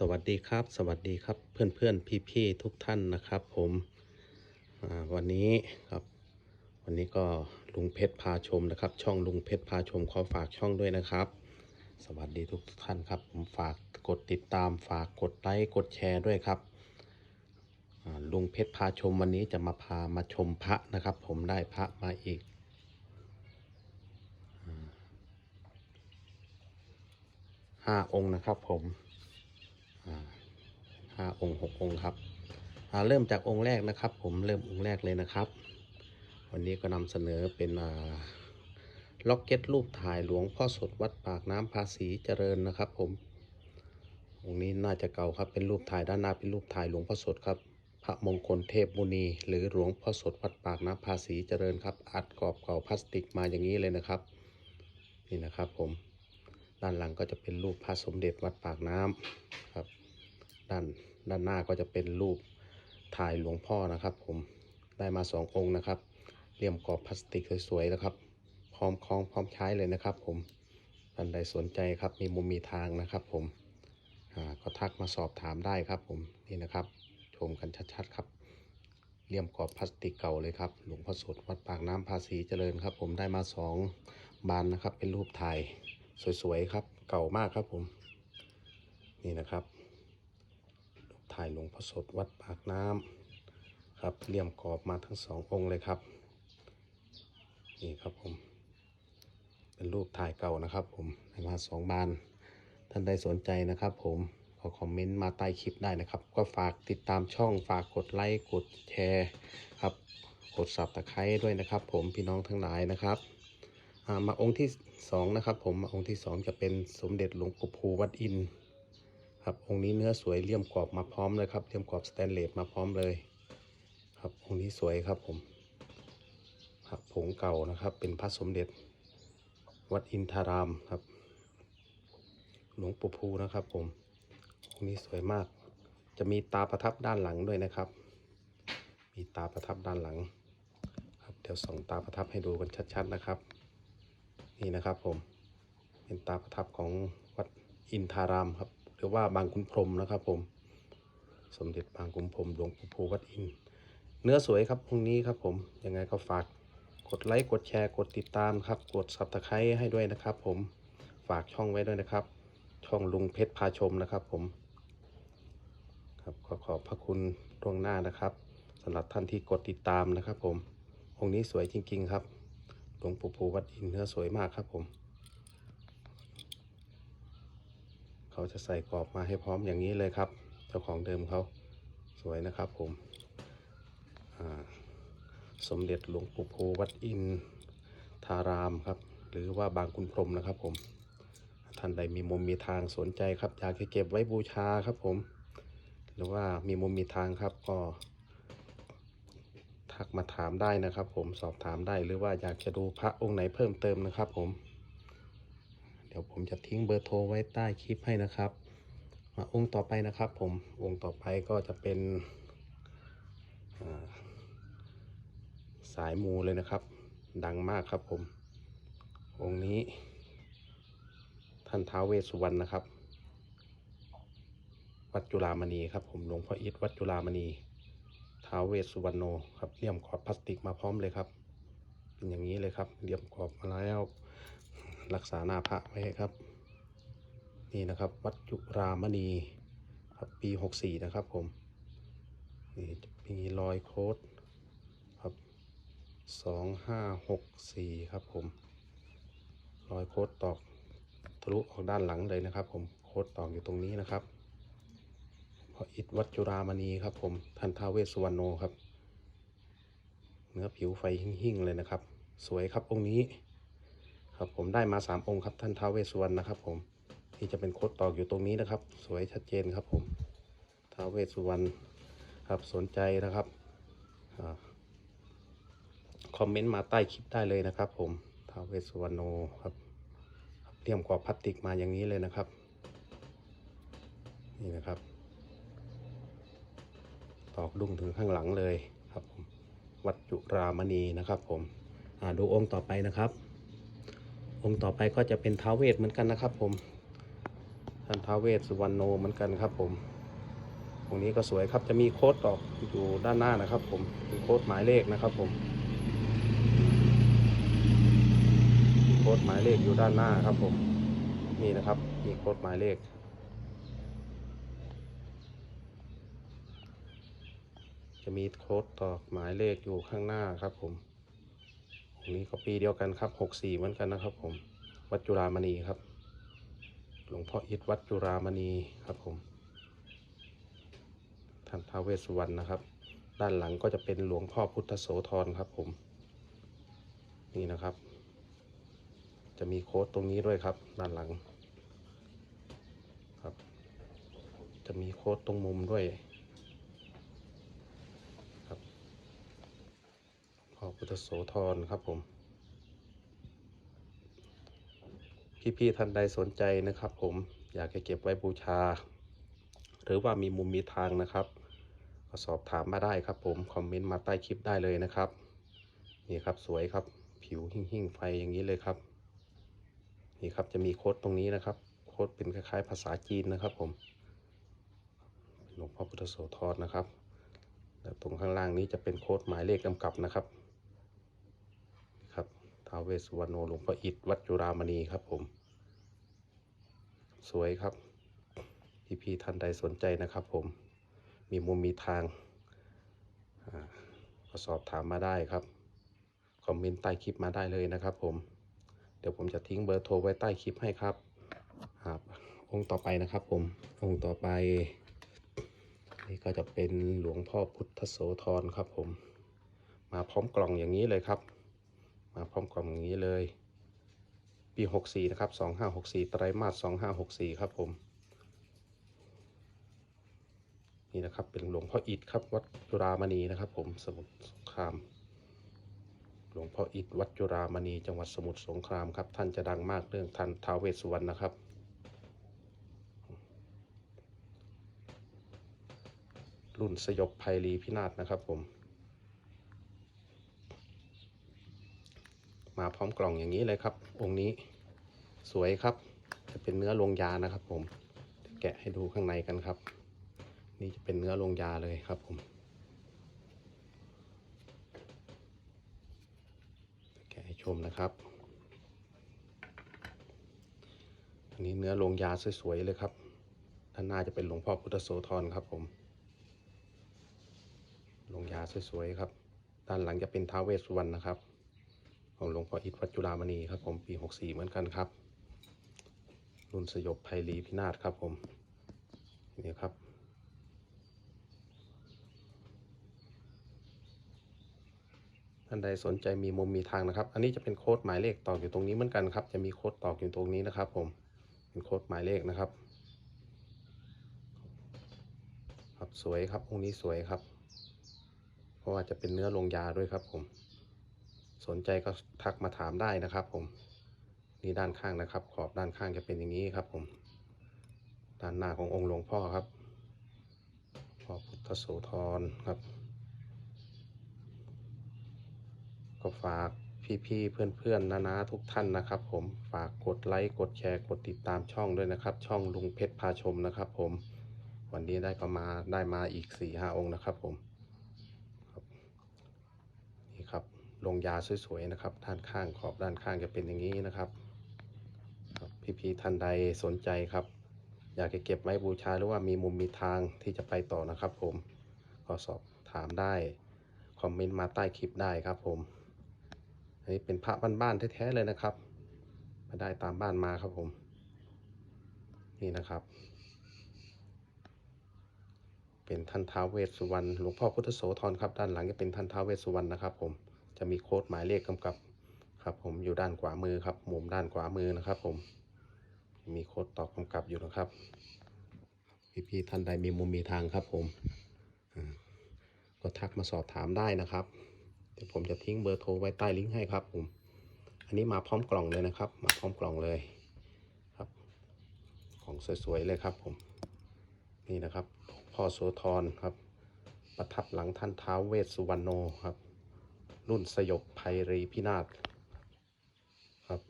สวัสดีครับ สวัสดีครับเพื่อนเพื่อนพี่พี่ๆทุกท่านนะครับ ผมวันนี้ครับ วันนี้ก็ลุงเพชรพาชมนะครับ ช่องลุงเพชรพาชมขอฝากช่องด้วยนะครับ สวัสดีทุกท่านครับ ผมฝากกดติดตามฝากกดไลค์กดแชร์ด้วยครับลุงเพชรพาชมวันนี้จะมาพามาชมพระนะครับ ผมได้พระมาอีกห้าองค์นะครับผม ห้าองค์หกองค์ครับเริ่มจากองค์แรกนะครับ ผมเริ่มองค์แรกเลยนะครับ วันนี้ก็นำเสนอเป็นล็อกเก็ตรูปถ่ายหลวงพ่อสดวัดปากน้ำภาษีเจริญนะครับ ผม องค์นี้น่าจะเก่าครับเป็นรูปถ่ายด้านหน้าเป็นรูปถ่ายหลวงพ่อสดครับพระมงคลเทพมุนี หรือหลวงพ่อสดวัดปากน้ำภาษีเจริญครับ อัดกรอบเก่าพลาสติกมาอย่างนี้เลยนะครับ นี่นะครับผมด้านหลังก็จะเป็นรูปพระสมเด็จวัดปากน้ำครับ ด้านด้านหน้าก็จะเป็นรูปถ่ายหลวงพ่อนะครับ ผมได้มาสององค์นะครับเลี่ยมกรอบพลาสติกสวยๆนะครับ พร้อมคล้องพร้อมใช้เลยนะครับ ผมท่านใดสนใจครับมีมุมมีทางนะครับ ผมอ่าก็ทักมาสอบถามได้ครับ ผมนี่นะครับ ชมกันชัดๆครับเลี่ยมกรอบพลาสติกเก่าเลยครับ หลวงพ่อสดวัดปากน้ำภาษีเจริญครับ ผมได้มาสองบานนะครับ เป็นรูปถ่ายสวยๆครับ เก่ามากครับผม นี่นะครับ ถ่ายหลวงพ่อสดวัดปากน้ำครับเลี่ยมกรอบมาทั้งสององค์เลยครับ นี่ครับผม เป็นรูปถ่ายเก่านะครับ ผมให้มาสองบาน ท่านใดสนใจนะครับ ผมก็คอมเมนต์มาใต้คลิปได้นะครับ ก็ฝากติดตามช่องฝากกดไลค์กดแชร์ครับกดสับตะไคร้ด้วยนะครับ ผมพี่น้องทั้งหลายนะครับมาองค์ที่สองนะครับผมมาองค์ที่สองจะเป็นสมเด็จหลวงปู่ภูวัดอินทร์ ครับองค์นี้เนื้อสวยเลี่ยมกรอบมาพร้อมเลยครับเลี่ยมกรอบสแตนเลสมาพร้อมเลย ครับองค์นี้สวยครับผมครับผงเก่านะครับ เป็นพระสมเด็จ วัดอินทารามครับ หลวงปู่ภูนะครับ ผมองค์นี้สวยมาก จะมีตาประทับด้านหลังด้วยนะครับ มีตาประทับด้านหลัง ครับเดี๋ยวส่องตาประทับให้ดูกันชัดๆนะครับ นี่นะครับผมเป็นตาประทับของวัดอินทารามครับ หรือว่าบางขุนพรมนะครับ ผม สมเด็จบางขุนพรมหลวงปู่ภูวัดอิน เนื้อสวยครับพรุ่งนี้ครับผม ยังไงก็ฝากกดไลค์กดแชร์กดติดตามครับ กดซับสไครต์ให้ด้วยนะครับ ผมฝากช่องไว้ด้วยนะครับ ช่องลุงเพชรพาชมนะครับ ผม ครับขอขอบพระคุณล่วงหน้านะครับสำหรับท่านที่กดติดตามนะครับ ผมองค์นี้สวยจริง ๆ ครับหลวงปู่ภูวัดอินเนื้อสวยมากครับผม เขาจะใส่กรอบมาให้พร้อมอย่างนี้เลยครับ เจ้าของเดิมเขาสวยนะครับผมสมเด็จหลวงปู่โพวัดอินทารามครับ หรือว่าบางคุณพรมนะครับผมท่านใดมีมุมมีทางสนใจครับอยากจะเก็บไว้บูชาครับผม หรือว่ามีมุมมีทางครับก็ทักมาถามได้นะครับผมสอบถามได้หรือว่าอยากจะดูพระองค์ไหนเพิ่มเติมนะครับผม ดี๋ยวผมจะทิ้งเบอร์โทรไว้ใต้คลิปให้นะครับ มาองค์ต่อไปนะครับ ผมองค์ต่อไปก็จะเป็นาสายมูเลยนะครับ ดังมากครับผม องค์นี้ ท่านท้าวเวสสุวรรณนะครับ วัดจุฬามณีครับ ผมหลวงพ่ออิฐวัดจุฬามณีท้าวเวสสุวรรณโนครับเลี่ยมขอบพลาสติกมาพร้อมเลยครับ เป็นอย่างนี้เลยครับเลี่ยมขอบมาแล้ว รักษาหน้าพระไว้ครับ นี่นะครับ วัดจุรามณีครับปีหกสี่นะครับผม นี่จะมีรอยโค้ดครับสองห้าหกสี่ครับผมรอยโค้ดตอกทะลุออกด้านหลังเลยนะครับ ผมโค้ดตอกอยู่ตรงนี้นะครับพระอิฐวัดจุรามณีครับผมท่านท้าวเวสสุวรรณโนครับ เนื้อผิวไฟหิ่งๆเลยนะครับ สวยครับองค์นี้ ครับผมได้มาสามองค์ครับท่านท้าวเวสสุวรรณนะครับ ผมที่จะเป็นโคดตอกอยู่ตรงนี้นะครับ สวยชัดเจนครับผมท้าวเวสสุวรรณครับสนใจนะครับอคอมเมนต์มาใต้คลิปได้เลยนะครับ ผมท้าวเวสสุวรรณโนครับเตรียมกรอบพลาสติกมาอย่างนี้เลยนะครับ นี่นะครับ ตอกดุ้งถึงข้างหลังเลยครับผมวัดจุรามณีนะครับ ผมดูองค์ต่อไปนะครับ องค์ต่อไปก็จะเป็นท้าวเวทเหมือนกันนะครับ ผมท่านท้าวเวสสุวรรณโนเหมือนกันครับ ผมตรงนี้ก็สวยครับจะมีโค้ดตอกอยู่ด้านหน้านะครับ ผมมีโค้ดหมายเลขนะครับ ผมโค้ดหมายเลขอยู่ด้านหน้าครับ ผมนี่นะครับมีโค้ดหมายเลขจะมีโค้ดตอกหมายเลขอยู่ข้างหน้าครับผม ตรงนี้ก็ปีเดียวกันครับ64เหมือนกันนะครับ ผม วัดจุฬามณีครับ หลวงพ่ออิฐวัดจุฬามณีครับผม ท่านท้าวเวสสุวรรณนะครับ ด้านหลังก็จะเป็นหลวงพ่อพุทธโสธรครับ ผม นี่นะครับ จะมีโค้ดตรงนี้ด้วยครับ ด้านหลัง ครับ จะมีโค้ดตรงมุมด้วย ครับ พ่อพุทธโสธรครับผม พี่ๆท่านใดสนใจนะครับ ผมอยากจะเก็บไว้บูชา หรือว่ามีมุมมีทางนะครับก็สอบถามมาได้ครับ ผมคอมเมนต์มาใต้คลิปได้เลยนะครับนี่ครับสวยครับ ผิวหิ่งๆไฟอย่างนี้เลยครับนี่ครับจะมีโค้ดตรงนี้นะครับ โค้ดเป็นคล้ายๆ ภาษาจีนนะครับ ผมหลวงพ่อพุทธโสธรนะครับแล้วตรงข้างล่างนี้จะเป็นโค้ดหมายเลขกำกับนะครับนี่ครับ ท้าวเวสสุวรรณโนหลวงพ่ออิฐวัดจุฬามณีครับผม สวยครับ พี่ๆท่านใดสนใจนะครับผม มีมุมมีทางอ่าก็สอบถามมาได้ครับ คอมเมนต์ใต้คลิปมาได้เลยนะครับผม เดี๋ยวผมจะทิ้งเบอร์โทรไว้ใต้คลิปให้ครับครับองค์ต่อไปนะครับผม องค์ต่อไป นี่ก็จะเป็นหลวงพ่อพุทธโสธรครับผม มาพร้อมกล่องอย่างนี้เลยครับ กล่องอย่างนี้เลย ปี 64 นะครับ 2564 ไตรมาส 2564 ครับผม นี่นะครับเป็นหลวงพ่ออิฐครับ วัดจุฬามณีนะครับ ผมสมุทรสงคราม หลวงพ่ออิฐวัดจุฬามณีจังหวัดสมุทรสงครามครับ ท่านจะดังมากเรื่องท่านท้าวเวสสุวรรณนะครับรุ่นสยบภัยรีพินาศนะครับผม มาพร้อมกล่องอย่างนี้เลยครับ องค์นี้สวยครับ จะเป็นเนื้อลงยานะครับ ผมแกะให้ดูข้างในกันครับ นี่จะเป็นเนื้อลงยาเลยครับผมแกะให้ชมนะครับอันนี้เนื้อลงยาสวยๆเลยครับด้านน้าจะเป็นหลวงพ่อพุทธโสธรครับผมลงยาสวยๆครับ ด้านหลังจะเป็นท้าเวสสุวรรณนะครับ ของหลวงพ่ออิฐวัดจุฬามณีครับ ผมปี 64 เหมือนกันครับ รุ่นสยบภัยรีพินาศครับผมนี่ครับ ท่านใดสนใจมีมุมมีทางนะครับ อันนี้จะเป็นโค้ดหมายเลขตอกอยู่ตรงนี้เหมือนกันครับ จะมีโค้ดตอกอยู่ตรงนี้นะครับ ผม เป็นโค้ดหมายเลขนะครับ ครับสวยครับองค์นี้สวยครับ เพราะว่าจะเป็นเนื้อลงยาด้วยครับผม สนใจก็ทักมาถามได้นะครับ ผมนี่ด้านข้างนะครับ ขอบด้านข้างจะเป็นอย่างนี้ครับ ผม ด้านหน้าขององค์หลวงพ่อครับพ่อพุทธโสธรครับ ก็ฝากพี่ๆเพื่อนๆนานาทุกท่านนะครับ ผมฝากกดไลค์กดแชร์กดติดตามช่องด้วยนะครับ ช่องลุงเพชรพาชมนะครับ ผมวันนี้ได้ก็มาได้มาอีกสี่ห้าองค์นะครับ ผมครับนี่ครับ ลงยาสวยๆนะครับด้านข้างขอบด้านข้างจะเป็นอย่างนี้นะครับครับพี่ๆท่านใดสนใจครับ อยากจะเก็บไว้บูชาหรือว่ามีมุมมีทางที่จะไปต่อนะครับ ผมก็สอบถามได้คอมเมนต์มาใต้คลิปได้ครับ ผมอันนี้เป็นพระบ้านๆแท้ๆเลยนะครับมาได้ตามบ้านมาครับผม นี่นะครับ เป็นท่านท้าวเวสสุวรรณหลวงพ่อพุทธโสธรครับ ด้านหลังจะเป็นท่านท้าวเวสสุวรรณนะครับผม จะมีโค้ดหมายเลขกำกับครับ ผมอยู่ด้านขวามือครับมุมด้านขวามือนะครับ ผม มีโค้ดตอบกำกับอยู่นะครับพี่ๆท่านใดมีมุมมีทางครับ ผมก็ทักมาสอบถามได้นะครับเดี๋ยวผมจะทิ้งเบอร์โทรไว้ใต้ลิงก์ให้ครับ ผม อันนี้มาพร้อมกล่องเลยนะครับ มาพร้อมกล่องเลยครับ ของสวยๆเลยครับ ผม นี่นะครับพ่อโสธรครับ ประทับหลังท่านท้าวเวสสุวรรณโนครับ รุ่นสยบภัยรีพินาศครับ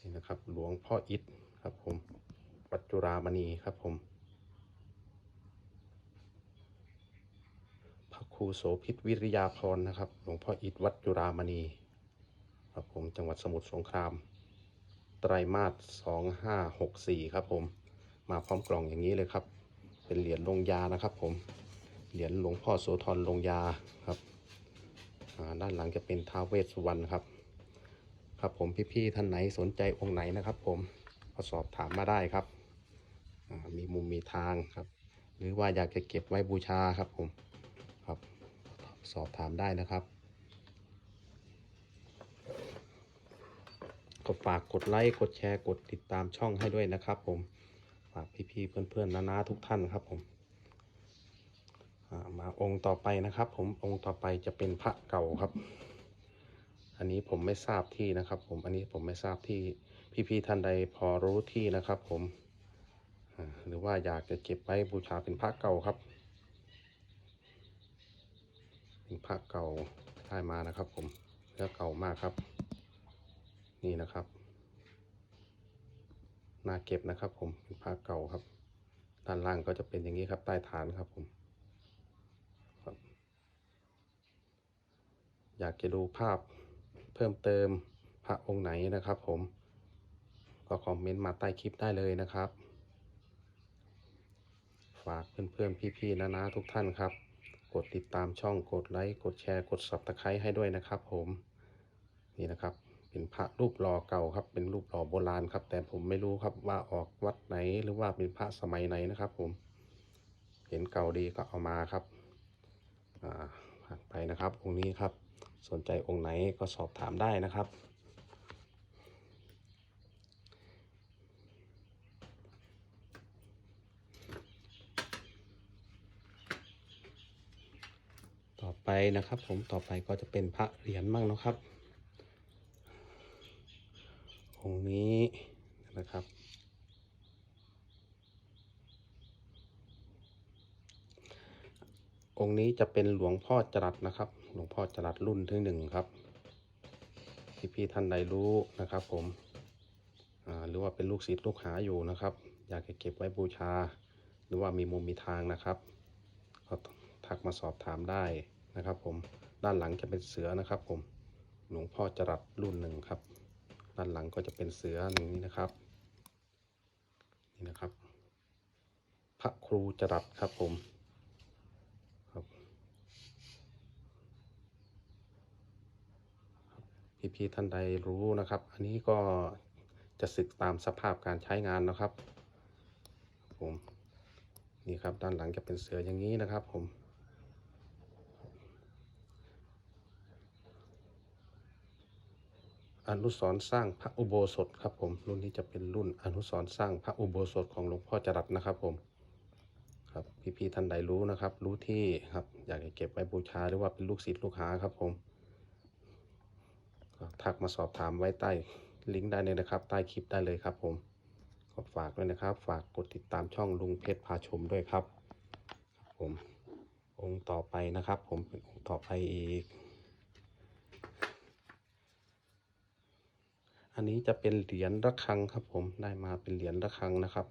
นี่นะครับ หลวงพ่ออิฐครับผม วัดจุรามณีครับผม พระครูโสภิตวิริยาพรนะครับ หลวงพ่ออิฐวัดจุรามณี ครับผม จังหวัดสมุทรสงคราม ไตรมาสสองห้าหกสี่ครับผม มาพร้อมกล่องอย่างนี้เลยครับเป็นเหรียญลงยานะครับผม เหรียญหลวงพ่อโสธรลงยาครับด้านหลังจะเป็นท้าวเวสสุวรรณครับ ครับผมพี่ๆท่านไหนสนใจองค์ไหนนะครับ ผมก็สอบถามมาได้ครับมีมุมมีทางครับ หรือว่าอยากจะเก็บไว้บูชาครับผมครับสอบถามได้นะครับ ก็ฝากกดไลค์กดแชร์กดติดตามช่องให้ด้วยนะครับ ผมฝากพี่ๆเพื่อนๆนาๆทุกท่านครับผม มาองค์ต่อไปนะครับ ผมองค์ต่อไปจะเป็นพระเก่าครับ อันนี้ผมไม่ทราบที่นะครับ ผมอันนี้ผมไม่ทราบที่พี่ๆท่านใดพอรู้ที่นะครับ ผมหรือว่าอยากจะเก็บไว้บูชาเป็นพระเก่าครับ เป็นพระเก่าได้มานะครับ ผมเนื้อเก่ามากครับ นี่นะครับน่าเก็บนะครับ ผมเป็นผ้าเก่าครับด้านล่างก็จะเป็นอย่างนี้ครับใต้ฐานครับผมครับ อยากจะดูภาพเพิ่มเติมพระองค์ไหนนะครับ ผม ก็คอมเมนต์มาใต้คลิปได้เลยนะครับ ฝากเพื่อนๆพี่ๆนะนะทุกท่านครับ กดติดตามช่องกดไลค์กดแชร์กด subscribe ให้ด้วยนะครับ ผมนี่นะครับเป็นพระรูปหล่อเก่าครับ เป็นรูปหล่อโบราณครับ แต่ผมไม่รู้ครับว่าออกวัดไหนหรือว่าเป็นพระสมัยไหนนะครับ ผม เห็นเก่าดีก็เอามาครับอ่าผ่านไปนะครับองค์นี้ครับ สนใจองค์ไหนก็สอบถามได้นะครับ ต่อไปนะครับผมต่อไปก็จะเป็นพระเหรียญมั่งนะครับ องค์นี้นะครับ องค์นี้ จะเป็นหลวงพ่อจรัสนะครับ หลวงพ่อจรัสรุ่นที่หนึ่งครับที่พี่ท่านใดรู้นะครับ ผมหรือว่าเป็นลูกศิษย์ลูกหาอยู่นะครับ อยากจะเก็บไว้บูชา หรือว่ามีมุมมีทางนะครับก็ทักมาสอบถามได้นะครับ ผมด้านหลังจะเป็นเสือนะครับ ผมหลวงพ่อจรัสรุ่นหนึ่งครับ ด้านหลังก็จะเป็นเสืออย่างนี้นะครับนี่นะครับ พระครูจรัสครับผมครับ พี่ๆท่านใดรู้นะครับ อันนี้ก็จะศึกตามสภาพการใช้งานนะครับ ผมนี่ครับด้านหลังจะเป็นเสืออย่างนี้นะครับ ผม อนุสรสร้างพระอุโบสถครับ ผมรุ่นนี้จะเป็นรุ่นอนุสรสร้างพระอุโบสถของหลวงพ่อจรัสนะครับ ผมครับพี่ๆท่านใดรู้นะครับ รู้ที่ครับ อยากจะเก็บไว้บูชาหรือว่าเป็นลูกศิษย์ลูกหาครับ ผม ทักมาสอบถามไว้ใต้ลิงก์ได้เลยนะครับ ใต้คลิปได้เลยครับผมก็ฝากด้วยนะครับ ฝากกดติดตามช่องลุงเพชรพาชมด้วยครับครับผมองค์ต่อไปนะครับ ผมเป็นองค์ต่อไปอีก อันนี้จะเป็นเหรียญระฆังครับผมได้มาเป็นเหรียญระฆังนะครับ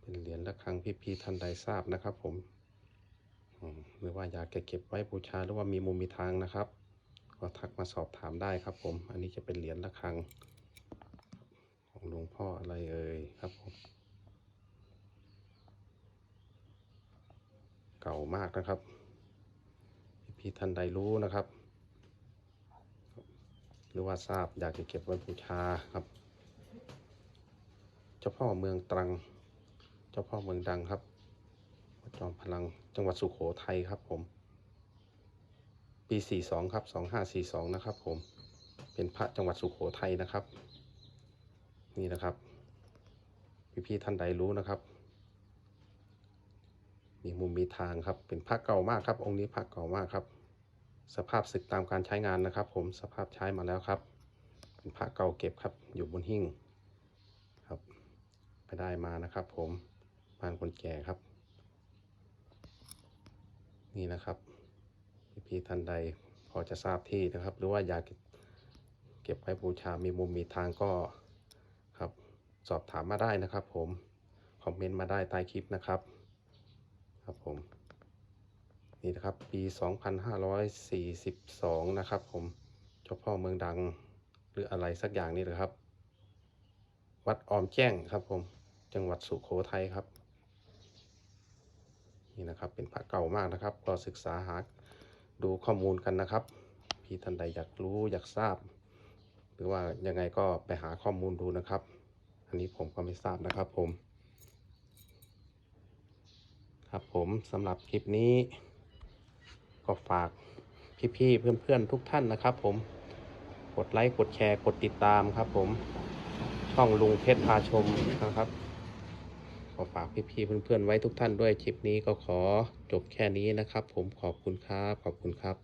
เป็นเหรียญระฆังพี่ๆท่านใดทราบนะครับผม หรือว่าอยากจะเก็บไว้บูชาหรือว่ามีมุมมีทางนะครับ ก็ทักมาสอบถามได้ครับผม อันนี้จะเป็นเหรียญระฆัง ของหลวงพ่ออะไรเอ่ยครับผม เก่ามากนะครับ พี่ท่านใดรู้นะครับ หรือว่าทราบอยากจะเก็บไว้บูชาครับ เจ้าพ่อเมืองตรัง เจ้าพ่อเมืองดังครับ จอมพลังจังหวัดสุโขทัยครับผม ปี 42 ครับ 2542 นะครับผม เป็นพระจังหวัดสุโขทัยนะครับ นี่นะครับ พี่ๆท่านใดรู้นะครับมีมุมมีทางครับ เป็นพระเก่ามากครับ องค์นี้พระเก่ามากครับ สภาพศึกตามการใช้งานนะครับ ผมสภาพใช้มาแล้วครับ เป็นพระเก่าเก็บครับ อยู่บนหิ้งครับ ไปได้มานะครับ ผมบ้านคนแก่ครับ นี่นะครับพี่ท่านใดพอจะทราบที่นะครับ หรือว่าอยากเก็บไว้บูชา มีมุมมีทางก็ครับ สอบถามมาได้นะครับ ผมคอมเมนต์มาได้ใต้คลิปนะครับ ครับผมนี่นะครับปี 2542 นะครับ ผมเจ้าพ่อเมืองดังหรืออะไรสักอย่างนี่นะครับ วัดออมแจ้งครับผมจังหวัดสุโขทัยครับ นี่นะครับเป็นพระเก่ามากนะครับ ก็ศึกษาหาดูข้อมูลกันนะครับ พี่ท่านใดอยากรู้อยากทราบ หรือว่ายังไงก็ไปหาข้อมูลดูนะครับ อันนี้ผมก็ไม่ทราบนะครับผม ครับผมสำหรับคลิปนี้ ก็ฝากพี่ๆเพื่อนๆทุกท่านนะครับ ผมกดไลค์กดแชร์กดติดตามครับ ผมช่องลุงเพชรพาชมนะครับ อฝากพี่ๆเพื่อนๆไว้ทุกท่านด้วยคลิปนี้ก็ขอจบแค่นี้นะครับ ผมขอบคุณครับขอบคุณครับ